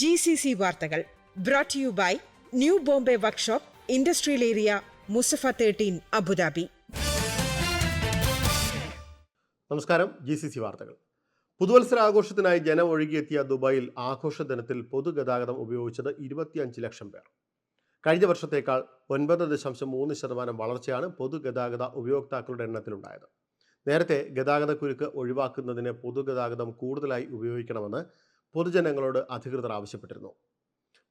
G C C വാർത്തകൾ brought you by new Bombay workshop industrial area Mussafah thirteen Abu Dhabi നമസ്കാരം G C C വാർത്തകൾ. പുതുവത്സര ആഘോഷത്തിനായി ജനം ഒഴുകിയെത്തിയ ദുബായിൽ ആഘോഷ ദിനത്തിൽ പൊതുഗതാഗതം ഉപയോഗിച്ചത് ഇരുപത്തിയഞ്ച് ലക്ഷം പേർ. കഴിഞ്ഞ വർഷത്തേക്കാൾ ഒൻപത് ദശാംശം മൂന്ന് ശതമാനം വളർച്ചയാണ് പൊതുഗതാഗത ഉപയോക്താക്കളുടെ എണ്ണത്തിലുണ്ടായത്. നേരത്തെ ഗതാഗത കുരുക്ക് ഒഴിവാക്കുന്നതിന് പൊതുഗതാഗതം കൂടുതലായി ഉപയോഗിക്കണമെന്ന് പൊതുജനങ്ങളോട് അധികൃതർ ആവശ്യപ്പെട്ടിരുന്നു.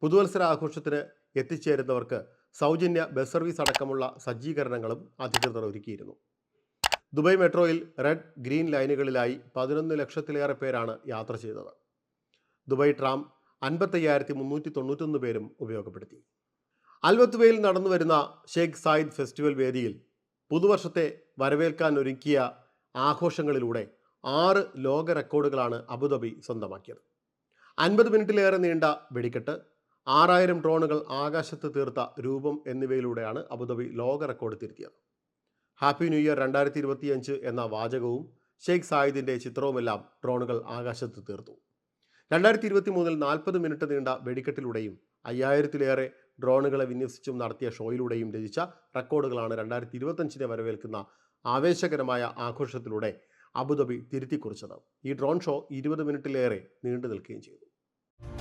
പുതുവത്സര ആഘോഷത്തിന് എത്തിച്ചേരുന്നവർക്ക് സൗജന്യ ബസ് സർവീസ് അടക്കമുള്ള സജ്ജീകരണങ്ങളും അധികൃതർ ഒരുക്കിയിരുന്നു. ദുബായ് മെട്രോയിൽ റെഡ് ഗ്രീൻ ലൈനുകളിലായി പതിനൊന്ന് ലക്ഷത്തിലേറെ പേരാണ് യാത്ര ചെയ്തത്. ദുബായ് ട്രാം അൻപത്തയ്യായിരത്തി മുന്നൂറ്റി തൊണ്ണൂറ്റൊന്ന് പേരും ഉപയോഗപ്പെടുത്തി. അൽവത്തുവയിൽ നടന്നു വരുന്ന ഷെയ്ഖ് സായിദ് ഫെസ്റ്റിവൽ വേദിയിൽ പുതുവർഷത്തെ വരവേൽക്കാൻ ഒരുക്കിയ ആഘോഷങ്ങളിലൂടെ ആറ് ലോക റെക്കോർഡുകളാണ് അബുദാബി സ്വന്തമാക്കിയത്. അൻപത് മിനിറ്റിലേറെ നീണ്ട വെടിക്കെട്ട് ആറായിരം ഡ്രോണുകൾ ആകാശത്ത് തീർത്ത രൂപം എന്നിവയിലൂടെയാണ് അബുദാബി ലോക റെക്കോർഡ് തിരുത്തിയത്. ഹാപ്പി ന്യൂ ഇയർ രണ്ടായിരത്തി ഇരുപത്തിയഞ്ച് എന്ന വാചകവും ഷെയ്ഖ് സായിദിന്റെ ചിത്രവുമെല്ലാം ഡ്രോണുകൾ ആകാശത്ത് തീർത്തു. രണ്ടായിരത്തി ഇരുപത്തി മൂന്നിൽ നാൽപ്പത് മിനിറ്റ് നീണ്ട വെടിക്കെട്ടിലൂടെയും അയ്യായിരത്തിലേറെ ഡ്രോണുകളെ വിന്യസിച്ചും നടത്തിയ ഷോയിലൂടെയും രചിച്ച റെക്കോർഡുകളാണ് രണ്ടായിരത്തി ഇരുപത്തഞ്ചിനെ വരവേൽക്കുന്ന ആവേശകരമായ ആഘോഷത്തിലൂടെ അബുദാബി തിരുത്തിക്കുറിച്ചത്. ഈ ഡ്രോൺ ഷോ ഇരുപത് മിനിറ്റിലേറെ നീണ്ടു നിൽക്കുകയും ചെയ്തു.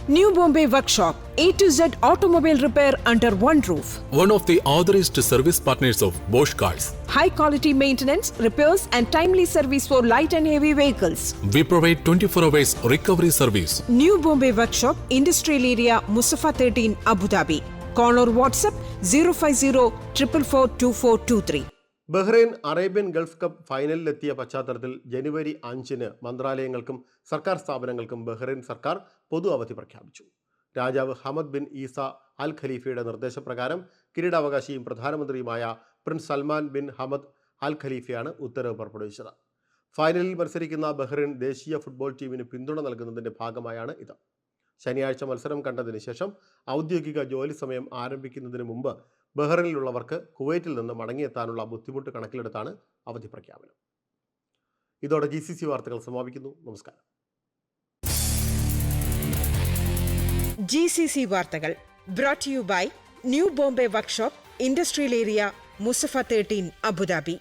New Bombay Workshop, A to Z automobile repair under one roof. One of the authorized service partners of Bosch Cars. High quality maintenance, repairs, and timely service for light and heavy vehicles. We provide 24 hours recovery service. New Bombay Workshop, Industrial Area, Mustafa 13, Abu Dhabi. Call or WhatsApp 050 444 2423. Bahrain Arabian Gulf Cup ഫൈനലിലെത്തിയ പശ്ചാത്തലത്തിൽ ജനുവരി അഞ്ചിന് മന്ത്രാലയങ്ങൾക്കും സർക്കാർ സ്ഥാപനങ്ങൾക്കും Bahrain സർക്കാർ പൊതു അവധി പ്രഖ്യാപിച്ചു. രാജാവ് ഹമദ് ബിൻ ഈസ അൽ ഖലീഫയുടെ നിർദ്ദേശപ്രകാരം കിരീടാവകാശിയും പ്രധാനമന്ത്രിയുമായ prince Salman bin Hamad Al ഖലീഫയാണ് ഉത്തരവ് പുറപ്പെടുവിച്ചത്. ഫൈനലിൽ മത്സരിക്കുന്ന ബഹ്റൈൻ ദേശീയ ഫുട്ബോൾ ടീമിന് പിന്തുണ നൽകുന്നതിന്റെ ഭാഗമായാണ് ഇത്. ശനിയാഴ്ച മത്സരം കണ്ടതിന് ശേഷം ഔദ്യോഗിക ജോലി സമയം ആരംഭിക്കുന്നതിന് മുമ്പ് ബഹ്റൈനിലുള്ളവർക്ക് കുവൈറ്റിൽ നിന്ന് മടങ്ങിയെത്താനുള്ള ബുദ്ധിമുട്ട് കണക്കിലെടുത്താണ് അവധി പ്രഖ്യാപനം. ഇതോടെ ജി സി സി വാർത്തകൾ സമാപിക്കുന്നു. നമസ്കാരം. ജി സി സി വാർത്തകൾ brought you by new Bombay workshop industrial area Mussafah thirteen Abu Dhabi.